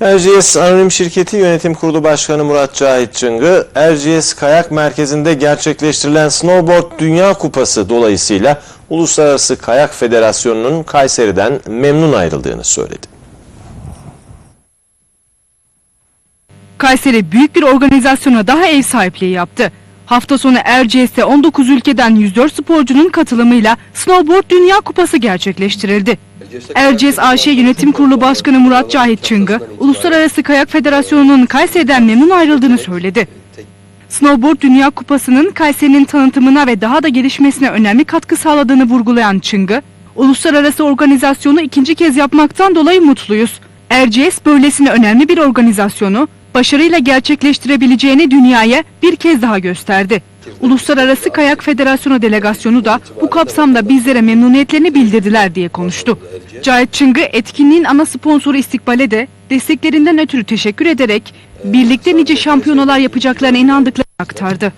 Erciyes Anonim Şirketi Yönetim Kurulu Başkanı Murat Cahit Çıngı, Erciyes Kayak Merkezi'nde gerçekleştirilen Snowboard Dünya Kupası dolayısıyla Uluslararası Kayak Federasyonu'nun Kayseri'den memnun ayrıldığını söyledi. Kayseri büyük bir organizasyona daha ev sahipliği yaptı. Hafta sonu Erciyes'te 19 ülkeden 104 sporcunun katılımıyla Snowboard Dünya Kupası gerçekleştirildi. Erciyes AŞ Yönetim Kurulu Başkanı Murat Cahit Çıngı, Uluslararası Kayak Federasyonu'nun Kayseri'den memnun ayrıldığını söyledi. Snowboard Dünya Kupası'nın Kayseri'nin tanıtımına ve daha da gelişmesine önemli katkı sağladığını vurgulayan Çıngı, uluslararası organizasyonu ikinci kez yapmaktan dolayı mutluyuz. Erciyes böylesine önemli bir organizasyonu başarıyla gerçekleştirebileceğini dünyaya bir kez daha gösterdi. Uluslararası Kayak Federasyonu delegasyonu da bu kapsamda bizlere memnuniyetlerini bildirdiler diye konuştu. Cahit Çıngı etkinliğin ana sponsoru İstikbal'e de desteklerinden ötürü teşekkür ederek birlikte nice şampiyonalar yapacaklarına inandıklarını aktardı.